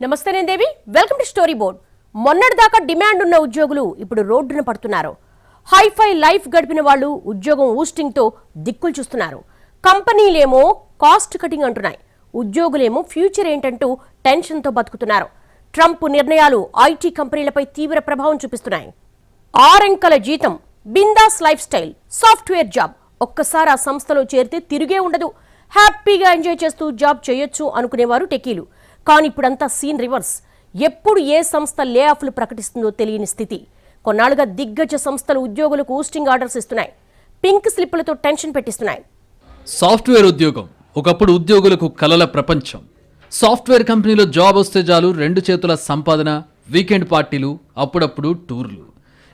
నమస్తే నేను Devi. Welcome to story board మొన్నటిదాకా డిమాండ్ ఉన్న ఉద్యోగులు ఇప్పుడు రోడ్డున పడుతున్నారు. హైఫై లైఫ్ గడిపిన వాళ్ళు ఉద్యోగం ఊస్టింగ్తో దిక్కులు చూస్తున్నారు. కంపెనీలేమో కాస్ట్ కటింగ్ అంటున్నాయి. ఉద్యోగులేమో ఫ్యూచర్ ఏంటంటూ టెన్షన్తో బతుకుతున్నారు. ట్రంప్ నిర్ణయాలు ఐటీ కంపెనీలపై తీవ్ర ప్రభావం చూపిస్తున్నాయి. ఆరంకల జీతం బిందాస్ లైఫ్ స్టైల్ సాఫ్ట్వేర్ జాబ్ ఒక్కసారి ఆ సంస్థలో చేరితే తిరిగే ఉండదు. హ్యాపీగా ఎంజాయ్ చేస్తూ జాబ్ చేయొచ్చు అనుకునేవారు టెకీలు. కానీ ఇప్పుడంతా సీన్ రివర్స్. ఎప్పుడు ఏ సంస్థ లే ఆఫ్లు ప్రకటిస్తుందో తెలియని స్థితి. కొన్నాళ్ళుగా దిగ్గజ సంస్థలు ఉద్యోగులకు ఊస్టింగ్ ఆర్డర్స్ ఇస్తున్నాయి. పింక్ స్లిప్లతో టెన్షన్ పెట్టిస్తున్నాయి. సాఫ్ట్వేర్ ఉద్యోగం. ఒకప్పుడు ఉద్యోగులకు కలల ప్రపంచం. సాఫ్ట్వేర్ కంపెనీలో జాబ్ వస్తే చాలు రెండు చేతుల సంపాదన వీకెండ్ పార్టీలు అప్పుడప్పుడు టూర్లు.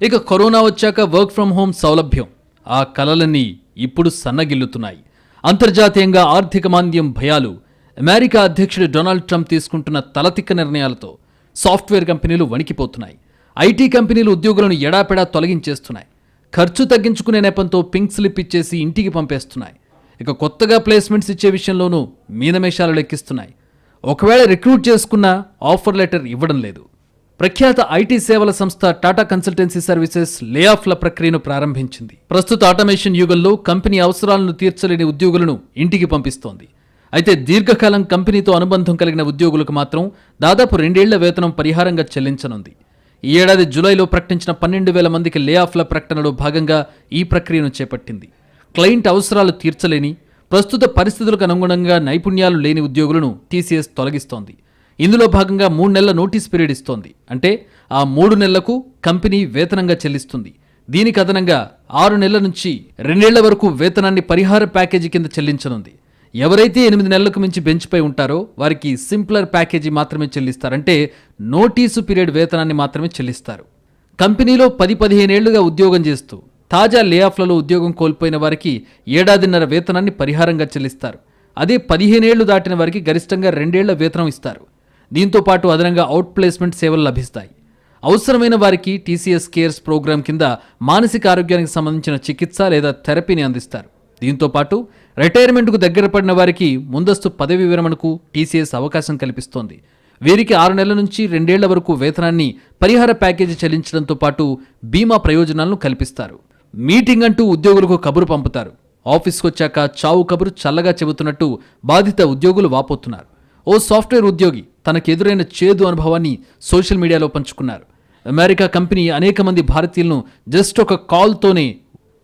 ఇక కరోనా వచ్చాక వర్క్ ఫ్రం హోమ్ సౌలభ్యం. ఆ కలలన్నీ ఇప్పుడు సన్నగిల్లుతున్నాయి. అంతర్జాతీయంగా ఆర్థిక మాంద్యం భయాలు. అమెరికా అధ్యక్షుడు డొనాల్డ్ ట్రంప్ తీసుకుంటున్న తలతిక్క నిర్ణయాలతో సాఫ్ట్వేర్ కంపెనీలు వణికిపోతున్నాయి. ఐటీ కంపెనీలు ఉద్యోగులను ఎడాపెడా తొలగించేస్తున్నాయి. ఖర్చు తగ్గించుకునే నెపంతో పింక్ స్లిప్ ఇచ్చేసి ఇంటికి పంపేస్తున్నాయి. ఇక కొత్తగా ప్లేస్మెంట్స్ ఇచ్చే విషయంలోనూ మీనమేషాలు లెక్కిస్తున్నాయి. ఒకవేళ రిక్రూట్ చేసుకున్నా ఆఫర్ లెటర్ ఇవ్వడం లేదు. ప్రఖ్యాత ఐటీ సేవల సంస్థ టాటా కన్సల్టెన్సీ సర్వీసెస్ లే ఆఫ్ల ప్రక్రియను ప్రారంభించింది. ప్రస్తుత ఆటోమేషన్ యుగంలో కంపెనీ అవసరాలను తీర్చలేని ఉద్యోగులను ఇంటికి పంపిస్తోంది. అయితే దీర్ఘకాలం కంపెనీతో అనుబంధం కలిగిన ఉద్యోగులకు మాత్రం దాదాపు రెండేళ్ళ వేతనం పరిహారంగా చెల్లించనుంది. ఈ ఏడాది జూలైలో ప్రకటించిన పన్నెండు వేల మందికి లే ఆఫ్ల ప్రకటనలో భాగంగా ఈ ప్రక్రియను చేపట్టింది. క్లయింట్ అవసరాలు తీర్చలేని ప్రస్తుత పరిస్థితులకు అనుగుణంగా నైపుణ్యాలు లేని ఉద్యోగులను టీసీఎస్ తొలగిస్తోంది. ఇందులో భాగంగా మూడు నెలల నోటీస్ పీరియడ్ ఇస్తోంది. అంటే ఆ మూడు నెలలకు కంపెనీ వేతనంగా చెల్లిస్తుంది. దీనికి అదనంగా ఆరు నెలల నుంచి రెండేళ్ళ వరకు వేతనాన్ని పరిహార ప్యాకేజీ కింద చెల్లించనుంది. ఎవరైతే ఎనిమిది నెలలకు మించి బెంచ్పై ఉంటారో వారికి సింప్లర్ ప్యాకేజీ మాత్రమే చెల్లిస్తారంటే నోటీసు పీరియడ్ వేతనాన్ని మాత్రమే చెల్లిస్తారు. కంపెనీలో పది పదిహేనేళ్ళుగా ఉద్యోగం చేస్తూ తాజా లేఆఫ్లలో ఉద్యోగం కోల్పోయిన వారికి ఏడాదిన్నర వేతనాన్ని పరిహారంగా చెల్లిస్తారు. అదే పదిహేనేళ్ళు దాటిన వారికి గరిష్టంగా రెండేళ్ళ వేతనం ఇస్తారు. దీంతో పాటు అదనంగా అవుట్ ప్లేస్మెంట్ సేవలు లభిస్తాయి. అవసరమైన వారికి టీసీఎస్ కేర్స్ ప్రోగ్రాం కింద మానసిక ఆరోగ్యానికి సంబంధించిన చికిత్స లేదా థెరపీని అందిస్తారు. దీంతో పాటు రిటైర్మెంట్కు దగ్గర పడిన వారికి ముందస్తు పదవి విరమణకు టీసీఎస్ అవకాశం కల్పిస్తోంది. వీరికి ఆరు నెలల నుంచి రెండేళ్ళ వరకు వేతనాన్ని పరిహార ప్యాకేజీ చెల్లించడంతో పాటు బీమా ప్రయోజనాలను కల్పిస్తారు. మీటింగ్ అంటూ ఉద్యోగులకు కబురు పంపుతారు. ఆఫీస్కి వచ్చాక చావు కబురు చల్లగా చెబుతున్నట్టు బాధిత ఉద్యోగులు వాపోతున్నారు. ఓ సాఫ్ట్వేర్ ఉద్యోగి తనకెదురైన చేదు అనుభవాన్ని సోషల్ మీడియాలో పంచుకున్నారు. అమెరికా కంపెనీ అనేక మంది భారతీయులను జస్ట్ ఒక కాల్తోనే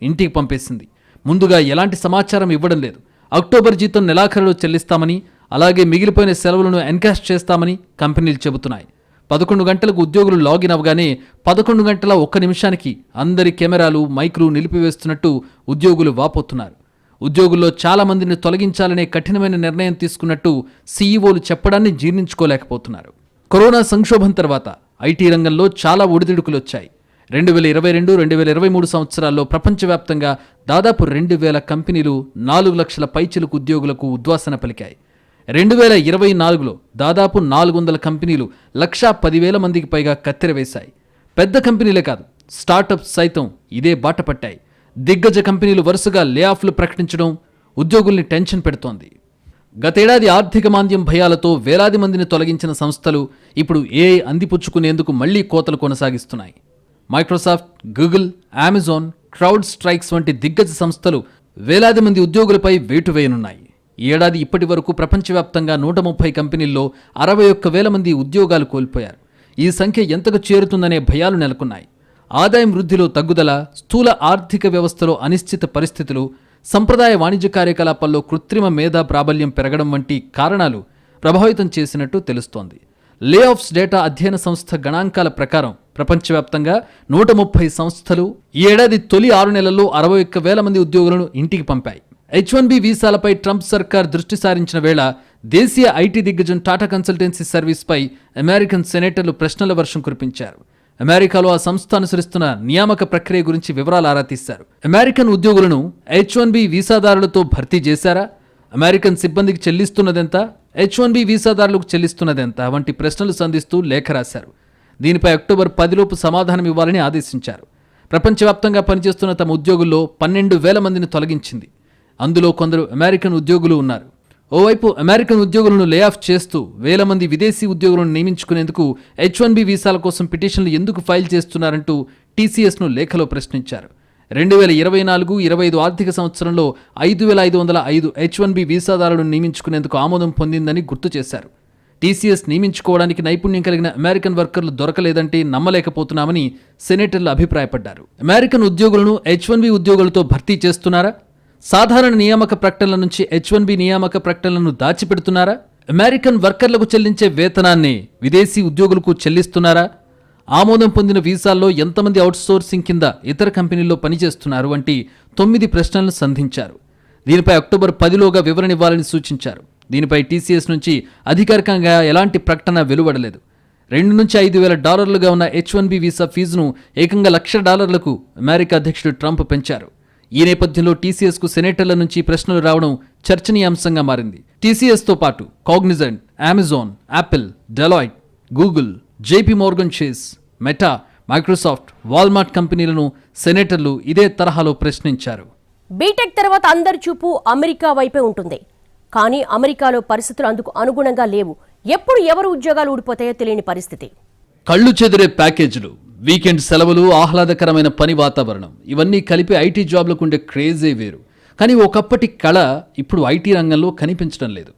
ఇంటికి పంపేసింది. ముందుగా ఎలాంటి సమాచారం ఇవ్వడం లేదు. అక్టోబర్ జీతం నెలాఖరులో చెల్లిస్తామని అలాగే మిగిలిపోయిన సెలవులను ఎన్కాష్ చేస్తామని కంపెనీలు చెబుతున్నాయి. పదకొండు గంటలకు ఉద్యోగులు లాగిన్ అవగానే పదకొండు గంటల ఒక్క నిమిషానికి అందరి కెమెరాలు మైకులు నిలిపివేస్తున్నట్టు ఉద్యోగులు వాపోతున్నారు. ఉద్యోగుల్లో చాలా మందిని తొలగించాలనే కఠినమైన నిర్ణయం తీసుకున్నట్టు సీఈఓలు చెప్పడాన్ని జీర్ణించుకోలేకపోతున్నారు. కరోనా సంక్షోభం తర్వాత ఐటీ రంగంలో చాలా ఒడిదుడుకులు వచ్చాయి. రెండు వేల ఇరవై రెండు రెండు వేల ఇరవై మూడు సంవత్సరాల్లో ప్రపంచవ్యాప్తంగా దాదాపు రెండు వేల కంపెనీలు నాలుగు లక్షల పైచిలకు ఉద్యోగులకు ఉద్వాసన పలికాయి. రెండు వేల ఇరవై నాలుగులో దాదాపు నాలుగు వందల కంపెనీలు లక్షా పదివేల మందికి పైగా కత్తెర వేశాయి. పెద్ద కంపెనీలే కాదు స్టార్టప్స్ సైతం ఇదే బాట పట్టాయి. దిగ్గజ కంపెనీలు వరుసగా లేఆఫ్లు ప్రకటించడం ఉద్యోగుల్ని టెన్షన్ పెడుతోంది. గతేడాది ఆర్థిక మాంద్యం భయాలతో వేలాది మందిని తొలగించిన సంస్థలు ఇప్పుడు ఏఐ అందిపుచ్చుకునేందుకు మళ్ళీ కోతలు కొనసాగిస్తున్నాయి. Microsoft Google Amazon crowd strikes వంటి దిగ్గజ సంస్థలు వేలాది మంది ఉద్యోగులపై వేటు వేయనున్నాయి. ఈ ఏడాది ఇప్పటి వరకు ప్రపంచవ్యాప్తంగా నూట ముప్పై కంపెనీల్లో అరవై ఒక్క వేల మంది ఉద్యోగాలు కోల్పోయారు. ఈ సంఖ్య ఎంతకు చేరుతుందనే భయాలు నెలకొన్నాయి. ఆదాయం వృద్ధిలో తగ్గుదల స్థూల ఆర్థిక వ్యవస్థలో అనిశ్చిత పరిస్థితులు సంప్రదాయ వాణిజ్య కార్యకలాపాల్లో కృత్రిమ మేధా ప్రాబల్యం పెరగడం వంటి కారణాలు ప్రభావితం చేసినట్టు తెలుస్తోంది. లే ఆఫ్స్ డేటా అధ్యయన సంస్థ గణాంకాల ప్రకారం ప్రపంచవ్యాప్తంగా నూట ముప్పై సంస్థలు ఈ ఏడాది తొలి ఆరు నెలల్లో అరవై ఒక్క వేల మంది ఉద్యోగులను ఇంటికి పంపాయి. హెచ్ వన్ బి వీసాలపై ట్రంప్ సర్కార్ దృష్టి సారించిన వేళ దేశీయ ఐటీ దిగ్గజం టాటా కన్సల్టెన్సీ సర్వీస్పై అమెరికన్ సెనేటర్లు ప్రశ్నల వర్షం కురిపించారు. అమెరికాలో ఆ సంస్థ అనుసరిస్తున్న నియామక ప్రక్రియ గురించి వివరాలు ఆరా తీశారు. అమెరికన్ ఉద్యోగులను హెచ్ వన్ బి వీసాదారులతో భర్తీ చేశారా? అమెరికన్ సిబ్బందికి చెల్లిస్తున్నదెంత? హెచ్ వన్ బి వీసాదారులకు చెల్లిస్తున్నదెంత? వంటి ప్రశ్నలు సంధిస్తూ లేఖ రాశారు. దీనిపై అక్టోబర్ పదిలోపు సమాధానం ఇవ్వాలని ఆదేశించారు. ప్రపంచవ్యాప్తంగా పనిచేస్తున్న తమ ఉద్యోగుల్లో పన్నెండు వేల మందిని తొలగించింది. అందులో కొందరు అమెరికన్ ఉద్యోగులు ఉన్నారు. ఓవైపు అమెరికన్ ఉద్యోగులను లే ఆఫ్ చేస్తూ వేల మంది విదేశీ ఉద్యోగులను నియమించుకునేందుకు హెచ్ వన్ బి వీసాల కోసం పిటిషన్లు ఎందుకు ఫైల్ చేస్తున్నారంటూ టీసీఎస్ను లేఖలో ప్రశ్నించారు. రెండు వేల ఇరవై నాలుగు ఇరవై ఐదు ఆర్థిక సంవత్సరంలో ఐదు వేల ఐదు వందల ఐదు హెచ్ వన్ బి వీసాదారులను నియమించుకునేందుకు ఆమోదం పొందిందని గుర్తు చేశారు. టీసీఎస్ నియమించుకోవడానికి నైపుణ్యం కలిగిన అమెరికన్ వర్కర్లు దొరకలేదంటే నమ్మలేకపోతున్నామని సెనేటర్లు అభిప్రాయపడ్డారు. అమెరికన్ ఉద్యోగులను హెచ్ వన్ బి ఉద్యోగులతో భర్తీ చేస్తున్నారా? సాధారణ నియామక ప్రకటనల నుంచి హెచ్ వన్ బి నియామక ప్రకటనలను దాచిపెడుతున్నారా? అమెరికన్ వర్కర్లకు చెల్లించే వేతనాన్ని విదేశీ ఉద్యోగులకు చెల్లిస్తున్నారా? ఆమోదం పొందిన వీసాల్లో ఎంతమంది అవుట్సోర్సింగ్ కింద ఇతర కంపెనీల్లో పనిచేస్తున్నారు వంటి తొమ్మిది ప్రశ్నలను సంధించారు. దీనిపై అక్టోబర్ పదిలోగా వివరణ ఇవ్వాలని సూచించారు. దీనిపై టీసీఎస్ నుంచి అధికారికంగా ఎలాంటి ప్రకటన వెలువడలేదు. రెండు నుంచి ఐదు వేల డాలర్లుగా ఉన్న హెచ్ వన్ బి వీసా ఫీజును ఏకంగా లక్ష డాలర్లకు అమెరికా అధ్యక్షుడు ట్రంప్ పెంచారు. ఈ నేపథ్యంలో టీసీఎస్కు సెనేటర్ల నుంచి ప్రశ్నలు రావడం చర్చనీయాంశంగా మారింది. టీసీఎస్తో పాటు Cognizant Amazon Apple Deloitte Google JP Morgan Chase Meta Microsoft Walmart కంపెనీలను సెనేటర్లు ఇదే తరహాలో ప్రశ్నించారు. బీటెక్ తర్వాత అందరి చూపు అమెరికా వైపే ఉంటుంది. కానీ అమెరికాలో పరిస్థితులు అందుకు అనుగుణంగా లేవు. ఎప్పుడు ఎవరు ఉద్యోగాలు ఊడిపోతాయో తెలియని పరిస్థితి. కళ్ళు చెదిరే ప్యాకేజీలు వీకెండ్ సెలవులు ఆహ్లాదకరమైన పని వాతావరణం ఇవన్నీ కలిపి ఐటీ జాబ్లకు ఉండే క్రేజే వేరు. కానీ ఒకప్పటి కళ ఇప్పుడు ఐటీ రంగంలో కనిపించడం లేదు.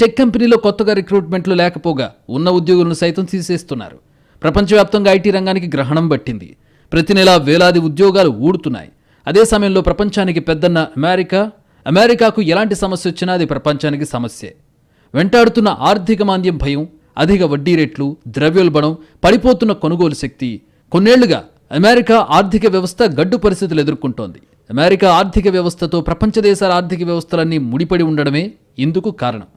టెక్ కంపెనీలో కొత్తగా రిక్రూట్మెంట్లు లేకపోగా ఉన్న ఉద్యోగులను సైతం తీసేస్తున్నారు. ప్రపంచవ్యాప్తంగా ఐటీ రంగానికి గ్రహణం పట్టింది. ప్రతి నెలా వేలాది ఉద్యోగాలు ఊడుతున్నాయి. అదే సమయంలో ప్రపంచానికి పెద్దన్న అమెరికా అమెరికాకు ఎలాంటి సమస్య వచ్చినా అది ప్రపంచానికి సమస్యే. వెంటాడుతున్న ఆర్థిక మాంద్యం భయం అధిక వడ్డీ రేట్లు ద్రవ్యోల్బణం పడిపోతున్న కొనుగోలు శక్తి కొన్నేళ్ళుగా అమెరికా ఆర్థిక వ్యవస్థ గడ్డు పరిస్థితులు ఎదుర్కొంటోంది. అమెరికా ఆర్థిక వ్యవస్థతో ప్రపంచ దేశాల ఆర్థిక వ్యవస్థలన్నీ ముడిపడి ఉండడమే ఇందుకు కారణం.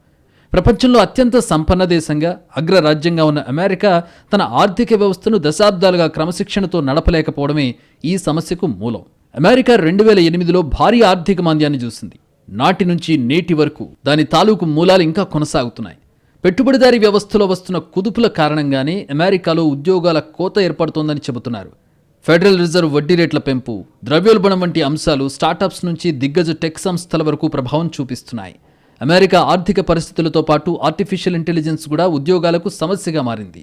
ప్రపంచంలో అత్యంత సంపన్న దేశంగా అగ్రరాజ్యంగా ఉన్న అమెరికా తన ఆర్థిక వ్యవస్థను దశాబ్దాలుగా క్రమశిక్షణతో నడపలేకపోవడమే ఈ సమస్యకు మూలం. అమెరికా రెండు వేల ఎనిమిదిలో భారీ ఆర్థిక మాంద్యాన్ని చూసింది. నాటి నుంచి నేటి వరకు దాని తాలూకు మూలాలు ఇంకా కొనసాగుతున్నాయి. పెట్టుబడిదారీ వ్యవస్థలో వస్తున్న కుదుపుల కారణంగానే అమెరికాలో ఉద్యోగాల కోత ఏర్పడుతోందని చెబుతున్నారు. ఫెడరల్ రిజర్వ్ వడ్డీ రేట్ల పెంపు ద్రవ్యోల్బణం వంటి అంశాలు స్టార్టప్స్ నుంచి దిగ్గజ టెక్ సంస్థల వరకు ప్రభావం చూపిస్తున్నాయి. అమెరికా ఆర్థిక పరిస్థితులతో పాటు ఆర్టిఫిషియల్ ఇంటెలిజెన్స్ కూడా ఉద్యోగాలకు సమస్యగా మారింది.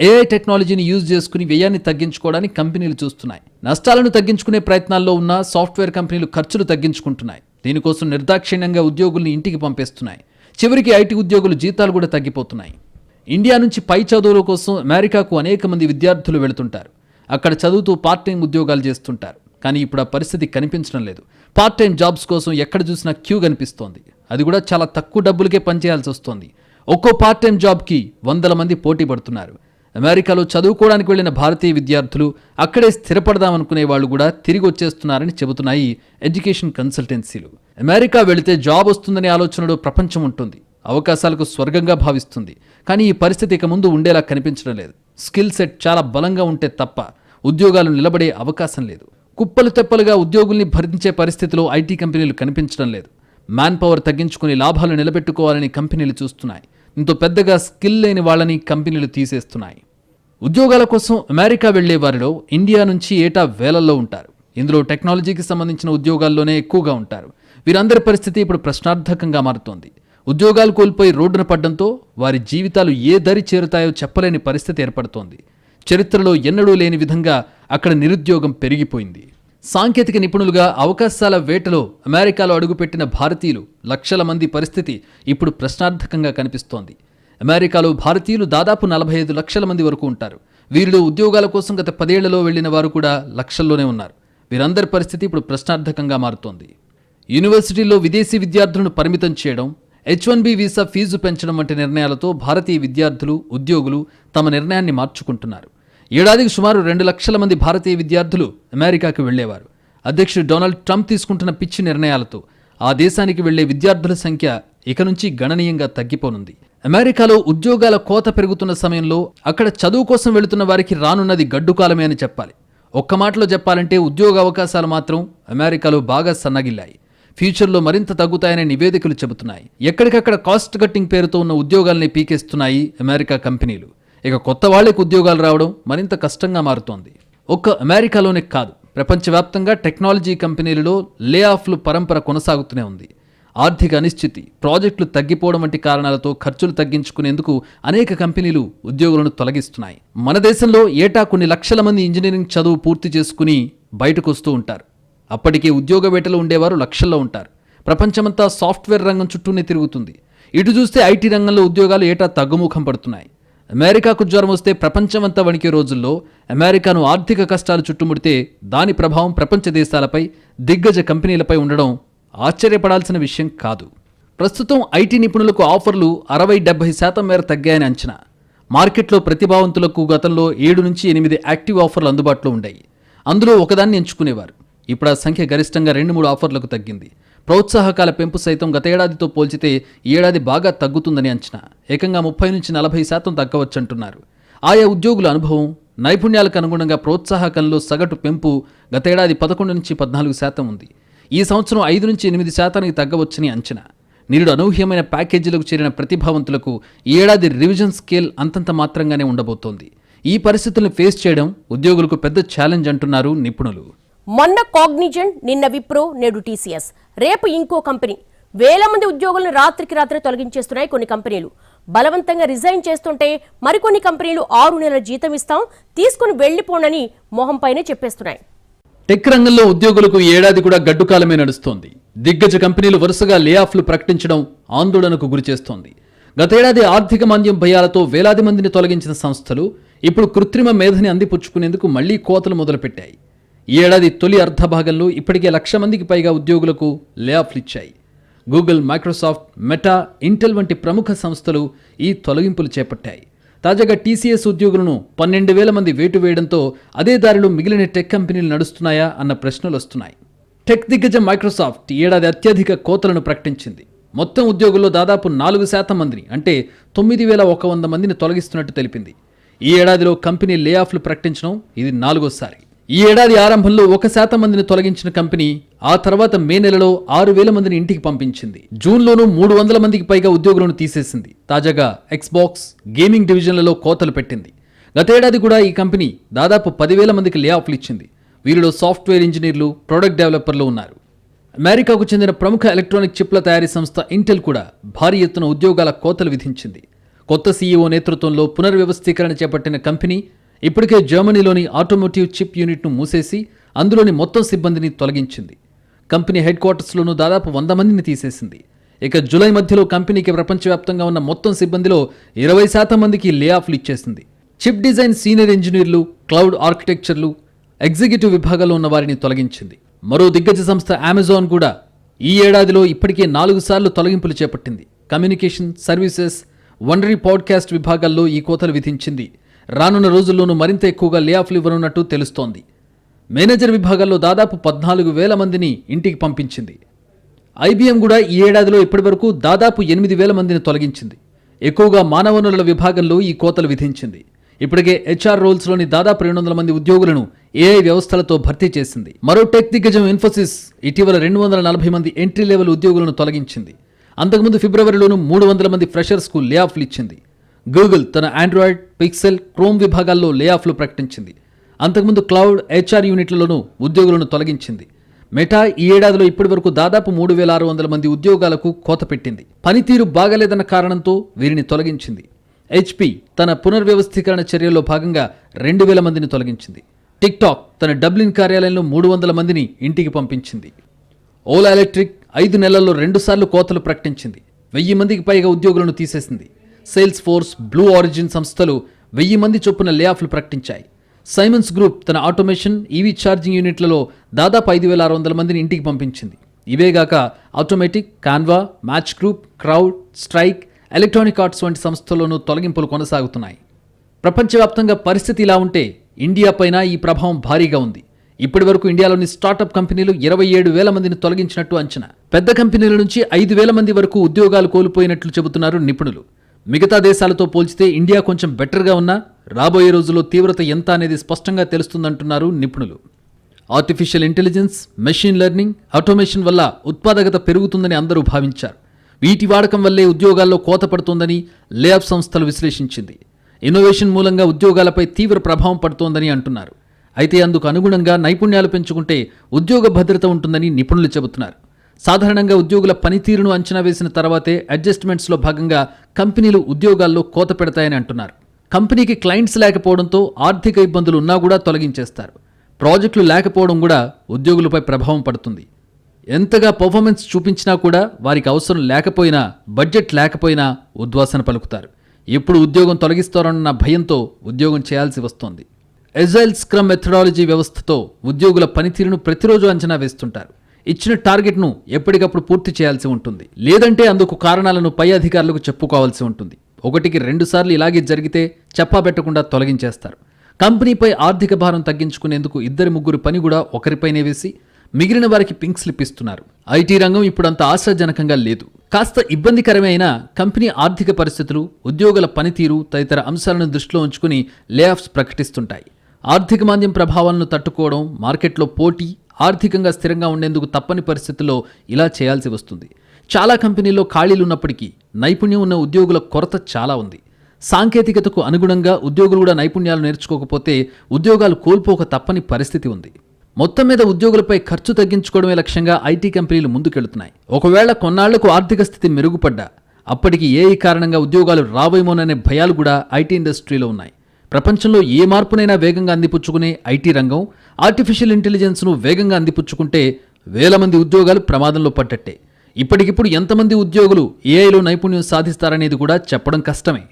ఏఐ టెక్నాలజీని యూజ్ చేసుకుని వ్యయాన్ని తగ్గించుకోవడానికి కంపెనీలు చూస్తున్నాయి. నష్టాలను తగ్గించుకునే ప్రయత్నాల్లో ఉన్న సాఫ్ట్వేర్ కంపెనీలు ఖర్చులు తగ్గించుకుంటున్నాయి. దీనికోసం నిర్దాక్షిణ్యంగా ఉద్యోగుల్ని ఇంటికి పంపేస్తున్నాయి. చివరికి ఐటీ ఉద్యోగులు జీతాలు కూడా తగ్గిపోతున్నాయి. ఇండియా నుంచి పై చదువుల కోసం అమెరికాకు అనేక మంది విద్యార్థులు వెళుతుంటారు. అక్కడ చదువుతూ పార్ట్ టైం ఉద్యోగాలు చేస్తుంటారు. కానీ ఇప్పుడు ఆ పరిస్థితి కనిపించడం లేదు. పార్ట్ టైం జాబ్స్ కోసం ఎక్కడ చూసినా క్యూ కనిపిస్తోంది. అది కూడా చాలా తక్కువ డబ్బులకే పనిచేయాల్సి వస్తోంది. ఒక్కో పార్ట్ టైం జాబ్కి వందల మంది పోటీ పడుతున్నారు. అమెరికాలో చదువుకోవడానికి వెళ్ళిన భారతీయ విద్యార్థులు అక్కడే స్థిరపడదామనుకునే వాళ్ళు కూడా తిరిగి వచ్చేస్తున్నారని చెబుతున్నాయి ఎడ్యుకేషన్ కన్సల్టెన్సీలు. అమెరికా వెళితే జాబ్ వస్తుందనే ఆలోచనలో ప్రపంచం ఉంటుంది. అవకాశాలకు స్వర్గంగా భావిస్తుంది. కానీ ఈ పరిస్థితి ఇక ముందు ఉండేలా కనిపించడం లేదు. స్కిల్ సెట్ చాలా బలంగా ఉంటే తప్ప ఉద్యోగాలు నిలబడే అవకాశం లేదు. కుప్పలు తెప్పలుగా ఉద్యోగుల్ని భరించే పరిస్థితిలో ఐటీ కంపెనీలు కనిపించడం లేదు. మ్యాన్ పవర్ తగ్గించుకుని లాభాలు నిలబెట్టుకోవాలని కంపెనీలు చూస్తున్నాయి. ఇంతో పెద్దగా స్కిల్ లేని వాళ్ళని కంపెనీలు తీసేస్తున్నాయి. ఉద్యోగాల కోసం అమెరికా వెళ్ళే వారిలో ఇండియా నుంచి ఏటా వేలల్లో ఉంటారు. ఇందులో టెక్నాలజీకి సంబంధించిన ఉద్యోగాల్లోనే ఎక్కువగా ఉంటారు. వీరందరి పరిస్థితి ఇప్పుడు ప్రశ్నార్థకంగా మారుతోంది. ఉద్యోగాలు కోల్పోయి రోడ్డున పడ్డంతో వారి జీవితాలు ఏ దరి చేరుతాయో చెప్పలేని పరిస్థితి ఏర్పడుతోంది. చరిత్రలో ఎన్నడూ లేని విధంగా అక్కడ నిరుద్యోగం పెరిగిపోయింది. సాంకేతిక నిపుణులుగా అవకాశాల వేటలో అమెరికాలో అడుగుపెట్టిన భారతీయులు లక్షల మంది పరిస్థితి ఇప్పుడు ప్రశ్నార్థకంగా కనిపిస్తోంది. అమెరికాలో భారతీయులు దాదాపు నలభై ఐదు లక్షల మంది వరకు ఉంటారు. వీరిలో ఉద్యోగాల కోసం గత పదేళ్ళలో వెళ్ళిన వారు కూడా లక్షల్లోనే ఉన్నారు. వీరందరి పరిస్థితి ఇప్పుడు ప్రశ్నార్థకంగా మారుతోంది. యూనివర్సిటీల్లో విదేశీ విద్యార్థులను పరిమితం చేయడం H one B visa fee పెంచడం వంటి నిర్ణయాలతో భారతీయ విద్యార్థులు ఉద్యోగులు తమ నిర్ణయాన్ని మార్చుకుంటున్నారు. ఏడాదికి సుమారు రెండు లక్షల మంది భారతీయ విద్యార్థులు అమెరికాకు వెళ్ళేవారు అధ్యక్షుడు డొనాల్డ్ ట్రంప్ తీసుకుంటున్న పిచ్చి నిర్ణయాలతో ఆ దేశానికి వెళ్ళే విద్యార్థుల సంఖ్య ఇక నుంచి గణనీయంగా తగ్గిపోనుంది. అమెరికాలో ఉద్యోగాల కోత పెరుగుతున్న సమయంలో అక్కడ చదువు కోసం వెళుతున్న వారికి రానున్నది గడ్డుకాలమే అని చెప్పాలి. ఒక్క మాటలో చెప్పాలంటే ఉద్యోగ అవకాశాలు మాత్రం అమెరికాలో బాగా సన్నగిల్లాయి. ఫ్యూచర్లో మరింత తగ్గుతాయనే నివేదికలు చెబుతున్నాయి. ఎక్కడికక్కడ కాస్ట్ కట్టింగ్ పేరుతో ఉన్న ఉద్యోగాల్ని పీకేస్తున్నాయి అమెరికా కంపెనీలు. ఇక కొత్త వాళ్ళకు ఉద్యోగాలు రావడం మరింత కష్టంగా మారుతోంది. ఒక్క అమెరికాలోనే కాదు ప్రపంచవ్యాప్తంగా టెక్నాలజీ కంపెనీలలో లే ఆఫ్లు పరంపర కొనసాగుతూనే ఉంది. ఆర్థిక అనిశ్చితి ప్రాజెక్టులు తగ్గిపోవడం వంటి కారణాలతో ఖర్చులు తగ్గించుకునేందుకు అనేక కంపెనీలు ఉద్యోగులను తొలగిస్తున్నాయి. మన దేశంలో ఏటా కొన్ని లక్షల మంది ఇంజనీరింగ్ చదువు పూర్తి చేసుకుని బయటకు వస్తూ ఉంటారు. అప్పటికే ఉద్యోగ వేటలో ఉండేవారు లక్షల్లో ఉంటారు. ప్రపంచమంతా సాఫ్ట్వేర్ రంగం చుట్టూనే తిరుగుతుంది. ఇటు చూస్తే ఐటీ రంగంలో ఉద్యోగాలు ఏటా తగ్గుముఖం పడుతున్నాయి. అమెరికాకు జ్వరం వస్తే ప్రపంచమంతా వణికే రోజుల్లో అమెరికాను ఆర్థిక కష్టాలు చుట్టుముడితే దాని ప్రభావం ప్రపంచ దేశాలపై దిగ్గజ కంపెనీలపై ఉండడం ఆశ్చర్యపడాల్సిన విషయం కాదు. ప్రస్తుతం ఐటీ నిపుణులకు ఆఫర్లు అరవై డెబ్బై శాతం మేర తగ్గాయని అంచనా. మార్కెట్లో ప్రతిభావంతులకు గతంలో ఏడు నుంచి ఎనిమిది యాక్టివ్ ఆఫర్లు అందుబాటులో ఉన్నాయి అందులో ఒకదాన్ని ఎంచుకునేవారు. ఇప్పుడు ఆ సంఖ్య గరిష్టంగా రెండు మూడు ఆఫర్లకు తగ్గింది. ప్రోత్సాహకాల పెంపు సైతం గత ఏడాదితో పోల్చితే ఈ ఏడాది బాగా తగ్గుతుందని అంచనా. ఏకంగా ముప్పై నుంచి నలభై శాతం తగ్గవచ్చంటున్నారు. ఆయా ఉద్యోగుల అనుభవం నైపుణ్యాలకు అనుగుణంగా ప్రోత్సాహకంలో సగటు పెంపు గతేడాది పదకొండు నుంచి పద్నాలుగు శాతం ఉంది. ఈ సంవత్సరం ఐదు నుంచి ఎనిమిది శాతానికి తగ్గవచ్చని అంచనా. నిరుడు అనూహ్యమైన ప్యాకేజీలకు చేరిన ప్రతిభావంతులకు ఈ ఏడాది రివిజన్ స్కేల్ అంతంత మాత్రంగానే ఉండబోతోంది. ఈ పరిస్థితులను ఫేస్ చేయడం ఉద్యోగులకు పెద్ద ఛాలెంజ్ అంటున్నారు నిపుణులు. మొన్న కాగ్నిజెంట్ నిన్న విప్రో నేడు టీసీఎస్. రేపు ఇంకో కంపెనీ. వేల మంది ఉద్యోగులను రాత్రికి రాత్రి తొలగించేస్తున్నాయి కొన్ని కంపెనీలు. బలవంతంగా రిజైన్ చేస్తుంటే మరికొన్ని కంపెనీలు ఆరు నెలల జీతం ఇస్తాం తీసుకుని వెళ్ళిపోనని మొహంపైనే చెప్పేస్తున్నాయి. టెక్ రంగంలో ఉద్యోగులకు ఏడాది కూడా గడ్డుకాలమే నడుస్తోంది. దిగ్గజ కంపెనీలు వరుసగా లేఆఫ్లు ప్రకటించడం ఆందోళనకు గురిచేస్తోంది గతేడాది ఆర్థిక మాంద్యం భయాలతో వేలాది మందిని తొలగించిన సంస్థలు ఇప్పుడు కృత్రిమ మేధని అందిపుచ్చుకునేందుకు మళ్ళీ కోతలు మొదలుపెట్టాయి. ఈ ఏడాది తొలి అర్ధభాగంలో ఇప్పటికే లక్ష మందికి పైగా ఉద్యోగులకు లేఆఫ్లు ఇచ్చాయి. గూగుల్ మైక్రోసాఫ్ట్ మెటా ఇంటెల్ వంటి ప్రముఖ సంస్థలు ఈ తొలగింపులు చేపట్టాయి. తాజాగా టీసీఎస్ ఉద్యోగులను పన్నెండు వేల మంది వేటు వేయడంతో అదే దారిలో మిగిలిన టెక్ కంపెనీలు నడుస్తున్నాయా అన్న ప్రశ్నలు వస్తున్నాయి. టెక్ దిగ్గజం మైక్రోసాఫ్ట్ ఏడాది అత్యధిక కోతలను ప్రకటించింది. మొత్తం ఉద్యోగుల్లో దాదాపు నాలుగు శాతం మందిని అంటే తొమ్మిది వేల ఒక వంద మందిని తొలగిస్తున్నట్టు తెలిపింది. ఈ ఏడాదిలో కంపెనీ లేఆఫ్లు ప్రకటించడం ఇది నాలుగోసారి. ఈ ఏడాది ఆరంభంలో ఒక శాతం మందిని తొలగించిన కంపెనీ ఆ తర్వాత మే నెలలో ఆరు వేల మందిని ఇంటికి పంపించింది. జూన్లోనూ మూడు వందల మందికి పైగా ఉద్యోగులను తీసేసింది. తాజాగా ఎక్స్బాక్స్ గేమింగ్ డివిజన్లలో కోతలు పెట్టింది. గతేడాది కూడా ఈ కంపెనీ దాదాపు పదివేల మందికి లే ఆఫ్లు ఇచ్చింది. వీరిలో సాఫ్ట్వేర్ ఇంజనీర్లు ప్రొడక్ట్ డెవలపర్లు ఉన్నారు. అమెరికాకు చెందిన ప్రముఖ ఎలక్ట్రానిక్ చిప్ల తయారీ సంస్థ ఇంటెల్ కూడా భారీ ఎత్తున ఉద్యోగాల కోతలు విధించింది. కొత్త సీఈఓ నేతృత్వంలో పునర్వ్యవస్థీకరణ చేపట్టిన కంపెనీ ఇప్పటికే జర్మనీలోని ఆటోమోటివ్ చిప్ యూనిట్ను మూసేసి అందులోని మొత్తం సిబ్బందిని తొలగించింది. కంపెనీ హెడ్ క్వార్టర్స్లోనూ దాదాపు వంద మందిని తీసేసింది. ఇక జూలై మధ్యలో కంపెనీకి ప్రపంచవ్యాప్తంగా ఉన్న మొత్తం సిబ్బందిలో ఇరవై శాతం మందికి లే ఆఫ్లు ఇచ్చేసింది. చిప్ డిజైన్ సీనియర్ ఇంజనీర్లు క్లౌడ్ ఆర్కిటెక్చర్లు ఎగ్జిక్యూటివ్ విభాగాల్లో ఉన్న వారిని తొలగించింది. మరో దిగ్గజ సంస్థ అమెజాన్ కూడా ఈ ఏడాదిలో ఇప్పటికే నాలుగు సార్లు తొలగింపులు చేపట్టింది. కమ్యూనికేషన్ సర్వీసెస్ వండరీ పాడ్కాస్ట్ విభాగాల్లో ఈ కోతలు విధించింది. రానున్న రోజుల్లోనూ మరింత ఎక్కువగా లే ఆఫ్లు ఇవ్వనున్నట్టు తెలుస్తోంది. మేనేజర్ విభాగాల్లో దాదాపు పద్నాలుగు వేల మందిని ఇంటికి పంపించింది. ఐబీఎం కూడా ఈ ఏడాదిలో ఇప్పటివరకు దాదాపు ఎనిమిది వేల మందిని తొలగించింది. ఎక్కువగా మానవ వనరుల విభాగంలో ఈ కోతలు విధించింది. ఇప్పటికే హెచ్ఆర్ రోల్స్లోని దాదాపు రెండు వందల మంది ఉద్యోగులను ఏఐ వ్యవస్థలతో భర్తీ చేసింది. మరో టెక్ దిగ్గజం ఇన్ఫోసిస్ ఇటీవల రెండు వందల నలభై మంది ఎంట్రీ లెవెల్ ఉద్యోగులను తొలగించింది. అంతకుముందు ఫిబ్రవరిలోనూ మూడు వందల మంది ఫ్రెషర్స్కు లే ఆఫ్లు ఇచ్చింది. గూగుల్ తన ఆండ్రాయిడ్ పిక్సెల్ క్రోమ్ విభాగాల్లో లేఆఫ్లు ప్రకటించింది. అంతకుముందు క్లౌడ్ హెచ్ఆర్ యూనిట్లలోనూ ఉద్యోగులను తొలగించింది. మెటా ఈ ఏడాదిలో ఇప్పటివరకు దాదాపు మూడు వేల ఆరు వందల మంది ఉద్యోగాలకు కోత పెట్టింది. పనితీరు బాగలేదన్న కారణంతో వీరిని తొలగించింది. హెచ్పి తన పునర్వ్యవస్థీకరణ చర్యల్లో భాగంగా రెండు వేల మందిని తొలగించింది. టిక్టాక్ తన డబ్లిన్ కార్యాలయంలో మూడు వందల మందిని ఇంటికి పంపించింది. ఓలా ఎలక్ట్రిక్ ఐదు నెలల్లో రెండుసార్లు కోతలు ప్రకటించింది. వెయ్యి మందికి పైగా ఉద్యోగులను తీసేసింది. సేల్స్ ఫోర్స్ బ్లూ ఆరిజిన్ సంస్థలు వెయ్యి మంది చొప్పున లేఆఫ్లు ప్రకటించాయి. సైమన్స్ గ్రూప్ తన ఆటోమేషన్ ఈవీ ఛార్జింగ్ యూనిట్లలో దాదాపు ఐదు వేల ఆరు వందల మందిని ఇంటికి పంపించింది. ఇవేగాక Automattic Canva Match Group CrowdStrike Electronic Arts వంటి సంస్థల్లోనూ తొలగింపులు కొనసాగుతున్నాయి. ప్రపంచవ్యాప్తంగా పరిస్థితి ఇలా ఉంటే ఇండియా పైన ఈ ప్రభావం భారీగా ఉంది. ఇప్పటి వరకు ఇండియాలోని స్టార్టప్ కంపెనీలు ఇరవై ఏడు వేల మందిని తొలగించినట్టు అంచనా. పెద్ద కంపెనీల నుంచి ఐదు వేల మంది వరకు ఉద్యోగాలు కోల్పోయినట్లు చెబుతున్నారు నిపుణులు. మిగతా దేశాలతో పోల్చితే ఇండియా కొంచెం బెటర్గా ఉన్నా రాబోయే రోజుల్లో తీవ్రత ఎంత అనేది స్పష్టంగా తెలుస్తుందంటున్నారు నిపుణులు. Artificial intelligence machine learning automation వల్ల ఉత్పాదకత పెరుగుతుందని అందరూ భావించారు. వీటి వాడకం వల్లే ఉద్యోగాల్లో కోత పడుతోందని లేఅప్ సంస్థలు విశ్లేషించింది. ఇన్నోవేషన్ మూలంగా ఉద్యోగాలపై తీవ్ర ప్రభావం పడుతోందని అంటున్నారు. అయితే అందుకు అనుగుణంగా నైపుణ్యాలు పెంచుకుంటే ఉద్యోగ భద్రత ఉంటుందని నిపుణులు చెబుతున్నారు. సాధారణంగా ఉద్యోగుల పనితీరును అంచనా వేసిన తర్వాతే అడ్జస్ట్మెంట్స్లో భాగంగా కంపెనీలు ఉద్యోగాల్లో కోత పెడతాయని అంటున్నారు. కంపెనీకి క్లయింట్స్ లేకపోవడంతో ఆర్థిక ఇబ్బందులు ఉన్నా కూడా తొలగించేస్తారు. ప్రాజెక్టులు లేకపోవడం కూడా ఉద్యోగులపై ప్రభావం పడుతుంది. ఎంతగా పర్ఫార్మెన్స్ చూపించినా కూడా వారికి అవసరం లేకపోయినా బడ్జెట్ లేకపోయినా ఉద్వాసన పలుకుతారు. ఎప్పుడు ఉద్యోగం తొలగిస్తారన్న భయంతో ఉద్యోగం చేయాల్సి వస్తోంది. ఎజైల్ స్క్రమ్ మెథడాలజీ వ్యవస్థతో ఉద్యోగుల పనితీరును ప్రతిరోజు అంచనా వేస్తుంటారు. ఇచ్చిన టార్గెట్ను ఎప్పటికప్పుడు పూర్తి చేయాల్సి ఉంటుంది. లేదంటే అందుకు కారణాలను పై అధికారులకు చెప్పుకోవాల్సి ఉంటుంది. ఒకటికి రెండుసార్లు ఇలాగే జరిగితే చెప్పాబెట్టకుండా తొలగించేస్తారు. కంపెనీపై ఆర్థిక భారం తగ్గించుకునేందుకు ఇద్దరు ముగ్గురు పని కూడా ఒకరిపైనే వేసి మిగిలిన వారికి పింక్ స్లిప్ ఇస్తున్నారు. ఐటీ రంగం ఇప్పుడు అంత ఆశాజనకంగా లేదు. కాస్త ఇబ్బందికరమే అయినా కంపెనీ ఆర్థిక పరిస్థితులు ఉద్యోగుల పనితీరు తదితర అంశాలను దృష్టిలో ఉంచుకుని లేఆఫ్స్ ప్రకటిస్తుంటాయి. ఆర్థిక మాంద్యం ప్రభావాలను తట్టుకోవడం మార్కెట్లో పోటీ ఆర్థికంగా స్థిరంగా ఉండేందుకు తప్పని పరిస్థితుల్లో ఇలా చేయాల్సి వస్తుంది. చాలా కంపెనీల్లో ఖాళీలు ఉన్నప్పటికీ నైపుణ్యం ఉన్న ఉద్యోగుల కొరత చాలా ఉంది. సాంకేతికతకు అనుగుణంగా ఉద్యోగులు కూడా నైపుణ్యాలు నేర్చుకోకపోతే ఉద్యోగాలు కోల్పోక తప్పని పరిస్థితి ఉంది. మొత్తం మీద ఉద్యోగులపై ఖర్చు తగ్గించుకోవడమే లక్ష్యంగా ఐటీ కంపెనీలు ముందుకెళ్తున్నాయి. ఒకవేళ కొన్నాళ్ళకు ఆర్థిక స్థితి మెరుగుపడ్డా అప్పటికి ఏ కారణంగా ఉద్యోగాలు రావేమోననే భయాలు కూడా ఐటీ ఇండస్ట్రీలో ఉన్నాయి. ప్రపంచంలో ఏ మార్పునైనా వేగంగా అందిపుచ్చుకునే ఐటీ రంగం ఆర్టిఫిషియల్ ఇంటెలిజెన్స్ను వేగంగా అందిపుచ్చుకుంటే వేల మంది ఉద్యోగాలు ప్రమాదంలో పడ్డట్టే. ఇప్పటికిప్పుడు ఎంతమంది ఉద్యోగులు ఏఐలో నైపుణ్యం సాధిస్తారనేది కూడా చెప్పడం కష్టమే.